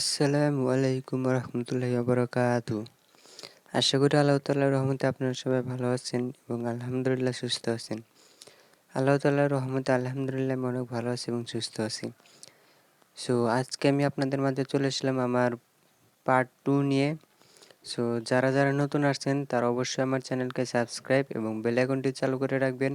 আসসালামু আলাইকুম রহমতুল্লাহি বারাকাতু। আশা করি আল্লাহ তাল্লাহ রহমতে আপনারা সবাই ভালো আছেন এবং আলহামদুলিল্লাহ সুস্থ আছেন। আল্লাহ তাল্লাহ রহমতে আলহামদুলিল্লাহ আমি অনেক ভালো আছি এবং সুস্থ আছি। সো আজকে আমি আপনাদের মাঝে চলে এসলাম আমার পার্ট টু নিয়ে। সো যারা যারা নতুন আসছেন, তারা অবশ্যই আমার চ্যানেলকে সাবস্ক্রাইব এবং বেল আইকনটি চালু করে রাখবেন।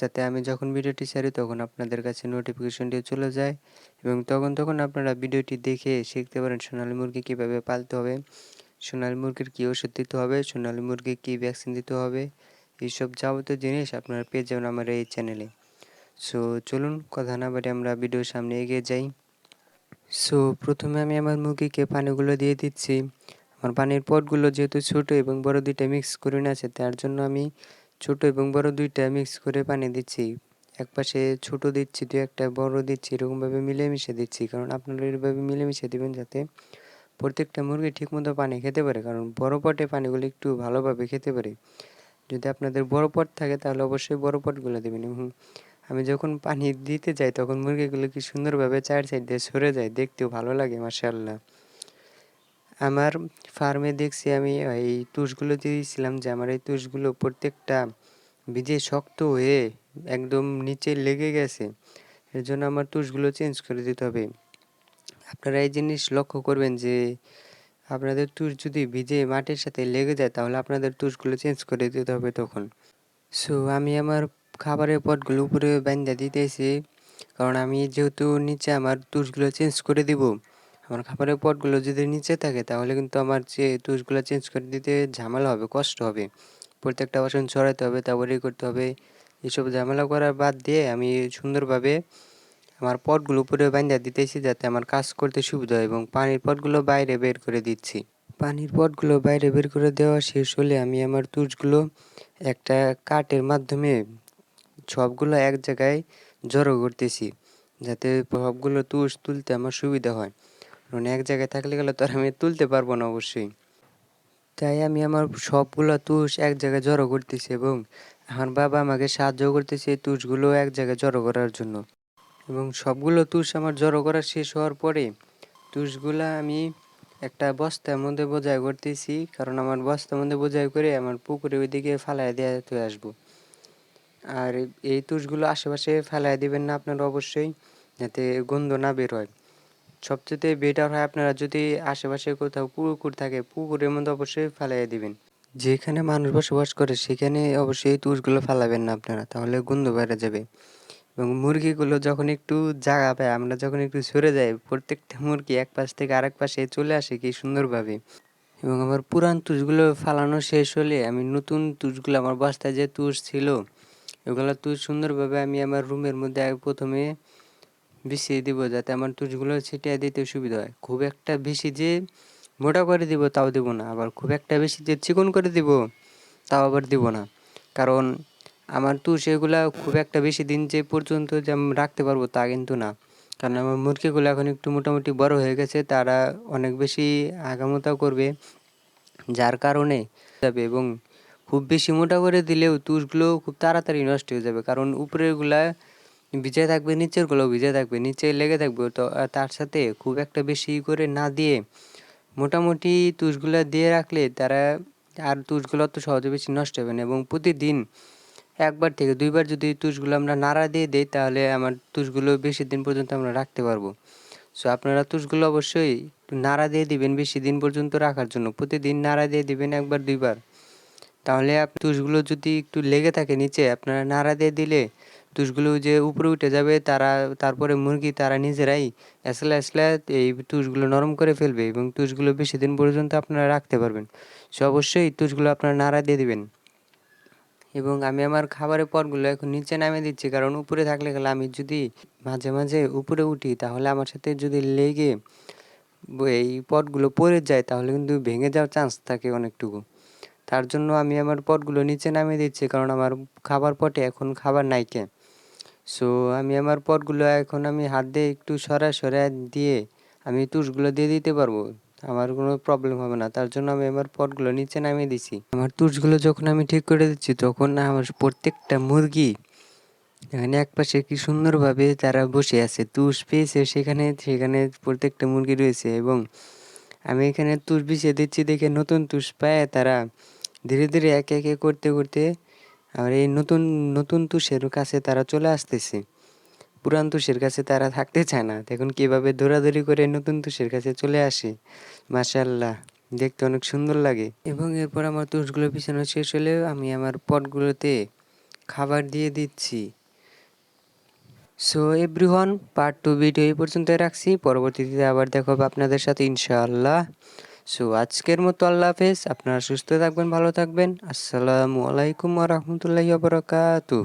যাতে আমি যখন ভিডিওটি ছাড়ি তখন আপনাদের কাছে নোটিফিকেশনটি চলে যায় এবং তখন তখন আপনারা ভিডিওটি দেখে শিখতে পারেন সোনালী মুরগি কীভাবে পালতে হবে, সোনালী মুরগির কী ওষুধ দিতে হবে, সোনালী মুরগি কী ভ্যাকসিন দিতে হবে, এইসব যাবতীয় জিনিস আপনারা পেয়ে যাবেন আমার এই চ্যানেলে সো চলুন কথা না বাড়ি আমরা ভিডিওর সামনে এগিয়ে যাই। সো প্রথমে আমি আমার মুরগিকে পানিগুলো দিয়ে দিচ্ছি। আমার পানির পটগুলো যেহেতু ছোটো এবং বড় দুইটা মিক্স করে নিয়েছে, তার জন্য আমি ছোট এবং বড় দুইটা মিক্স করে পানি দিচ্ছি। এক পাশে ছোট দিচ্ছি দু একটা বড় দিচ্ছি, এরকমভাবে মিলেমিশে দিচ্ছি। কারণ আপনারা এভাবে মিলেমিশে দিবেন যাতে প্রত্যেকটা মুরগি ঠিকমতো পানি খেতে পারে। কারণ বড় পটে পানিগুলো একটু ভালোভাবে খেতে পারে। যদি আপনাদের বড় পট থাকে, তাহলে অবশ্যই বড় পটগুলো দেবেন। এবং আমি যখন পানি দিতে যাই, তখন মুরগিগুলো কি সুন্দরভাবে চার সাইড দিয়ে সরে যায়। দেখতেও ভালো লাগে মাসাল্লাহ আমার ফার্মে দেখছি আমি, এই তুষগুলো দিয়েছিলাম যে আমার এই তুষগুলো প্রত্যেকটা ভিজে শক্ত হয়ে একদম নিচে লেগে গেছে, এর জন্য আমার তুষগুলো চেঞ্জ করে দিতে হবে। আপনারা এই জিনিস লক্ষ্য করবেন যে, আপনাদের তুষ যদি ভিজে মাটির সাথে লেগে যায় তাহলে আপনাদের তুষগুলো চেঞ্জ করে দিতে হবে তখন। সো আমি আমার খাবারের পটগুলো উপরে বান্ধা দিতেছি, কারণ আমি যেহেতু নিচে আমার তুষগুলো চেঞ্জ করে দিব আমার খাবারের পটগুলো যদি নিচে থাকে, তাহলে কিন্তু আমার যে তুষগুলো চেঞ্জ করে দিতে ঝামেলা হবে, কষ্ট হবে। প্রত্যেকটা বাসন ছড়াইতে হবে, তারপরে করতে হবে। এসব ঝামেলা করার বাদ দিয়ে আমি সুন্দরভাবে আমার পটগুলো উপরে বাঁধিয়ে দিতেছি যাতে আমার কাজ করতে সুবিধা হয় এবং পানির পটগুলো বাইরে বের করে দিচ্ছি। পানির পটগুলো বাইরে বের করে দেওয়া শেষ হলে আমি আমার তুষগুলো একটা কাঠের মাধ্যমে সবগুলো এক জায়গায় জড়ো করতেছি, যাতে সবগুলো তুষ তুলতে আমার সুবিধা হয়। কারণ এক জায়গায় থাকলে গেলে তো আর আমি তুলতে পারব না অবশ্যই। তাই আমি আমার সবগুলো তুষ এক জায়গায় জড়ো করতেছি এবং আমার বাবা আমাকে সাহায্য করতেছে এই তুষগুলো এক জায়গায় জড়ো করার জন্য। এবং সবগুলো তুষ আমার জড়ো করা শেষ হওয়ার পরে তুষগুলো আমি একটা বস্তার মধ্যে বোঝাই করতেছি, কারণ আমার বস্তার মধ্যে বোঝাই করে আমার পুকুরে ওইদিকে ফালাই দিয়ে হয়ে আসব। আর এই তুষগুলো আশেপাশে ফেলাই দিবেন না আপনারা অবশ্যই, যাতে গন্ধ না বের হয়। সবচেয়ে বেটার হয় আপনারা যদি আশেপাশে কোথাও পুকুর থাকে, পুকুরের মধ্যে অবশ্যই ফেলাই দিবেন। যেখানে মানুষ বসবাস করে, সেখানে অবশ্যই তুষগুলো ফেলাবেন না আপনারা, তাহলে গন্ধ বেড়ে যাবে। এবং মুরগিগুলো যখন একটু জায়গা পায়, আমরা যখন একটু সরে যাই, প্রত্যেকটা মুরগি এক পাশ থেকে আরেক পাশে চলে আসে কি সুন্দরভাবে। এবং আমার পুরান তুষগুলো ফালানো শেষ হলে আমি নতুন তুষগুলো আমার বস্তায় যে তুষ ছিল এগুলো তুষ সুন্দরভাবে আমি আমার রুমের মধ্যে প্রথমে বিছিয়ে দিব যাতে আমার তুষগুলো ছিটিয়ে দিতে সুবিধা হয়। খুব একটা বেশি যে মোটা করে দিব তাও দিব না, আবার খুব একটা বেশি যে চিকন করে দিব তাও আবার দিব না। কারণ আমার তুষ এগুলা খুব একটা বেশি দিন যে পর্যন্ত যে আমি রাখতে পারব তা কিন্তু না। কারণ আমার মুরগিগুলো এখন একটু মোটামুটি বড় হয়ে গেছে, তারা অনেক বেশি আগামোতা করবে, যার কারণে যাবে এবং খুব বেশি মোটা করে দিলেও তুষগুলো খুব তাড়াতাড়ি নষ্ট হয়ে যাবে। কারণ উপরেরগুলা ভিজে থাকবে নিচেরগুলো ভিজে থাকবে, নিচে লেগে থাকবে। তো তার সাথে খুব একটা বেশি করে না দিয়ে মোটামুটি তুষগুলো দিয়ে রাখলে তারা আর তুষগুলো তো সহজে বেশি নষ্ট হবে না। এবং প্রতিদিন একবার থেকে দুইবার যদি তুষগুলো আমরা নাড়া দিয়ে দিই, তাহলে আমার তুষগুলো বেশি দিন পর্যন্ত আমরা রাখতে পারব। সো আপনারা তুষগুলো অবশ্যই নাড়া দিয়ে দিবেন বেশি দিন পর্যন্ত রাখার জন্য। প্রতিদিন নাড়া দিয়ে দিবেন একবার, দুইবার। তাহলে তুষগুলো যদি একটু লেগে থাকে নিচে, আপনারা নাড়া দিয়ে দিলে তুষগুলো যে উপরে উঠে যাবে, তারা, তারপরে মুরগি তারা নিজেরাই আসলে আসলে এই তুষগুলো নরম করে ফেলবে এবং তুষগুলো বেশি দিন পর্যন্ত আপনারা রাখতে পারবেন। সো অবশ্যই তুষগুলো আপনারা নাড়া দিয়ে দিবেন। এবং আমি আমার খাবারের পটগুলো এখন নিচে নামিয়ে দিচ্ছি, কারণ উপরে থাকলে গেলে আমি যদি মাঝে মাঝে উপরে উঠি, তাহলে আমার সাথে যদি লেগে এই পটগুলো পড়ে যায়, তাহলে কিন্তু ভেঙে যাওয়ার চান্স থাকে অনেকটুকু। তার জন্য আমি আমার পটগুলো নিচে নামিয়ে দিচ্ছি, কারণ আমার খাবার পটে এখন খাবার নাই কে। সো আমি আমার পটগুলো এখন আমি হাত দিয়ে একটু সরা সরা দিয়ে আমি তুষগুলো দিয়ে দিতে পারব। আমার কোনো প্রবলেম হবে না। তার জন্য আমি আমার পটগুলো নিচে নামিয়ে দিছি। আমার তুষগুলো যখন আমি ঠিক করে দিচ্ছি, তখন আমার প্রত্যেকটা মুরগি এখানে একপাশে কি সুন্দরভাবে তারা বসে আছে। তুষ পেয়েছে সেখানে সেখানে প্রত্যেকটা মুরগি রয়েছে এবং আমি এখানে তুষ বিছিয়ে দিচ্ছি দেখে নতুন তুষ পায় তারা ধীরে ধীরে একে একে করতে করতে আর এই নতুন নতুন তুষের কাছে তারা চলে আসতেছে। পুরান তুষের কাছে তারা থাকতে চায় না। দেখুন কীভাবে দৌড়াদৌড়ি করে নতুন তুষের কাছে চলে আসে? মাশাল্লাহ দেখতে অনেক সুন্দর লাগে। এবং এরপর আমার তুষগুলো পিছানো শেষ হলে আমি আমার পটগুলোতে খাবার দিয়ে দিচ্ছি। So everyone part two video এই পর্যন্ত রাখছি। পরবর্তীতে আবার দেখো আপনাদের সাথে, ইনশাআল্লাহ। সো আজকের মতো আল্লাহ হাফেজ। আপনারা সুস্থ থাকবেন ভালো থাকবেন। আসসালামু আলাইকুম রহমতুল্লাহ বরকাতু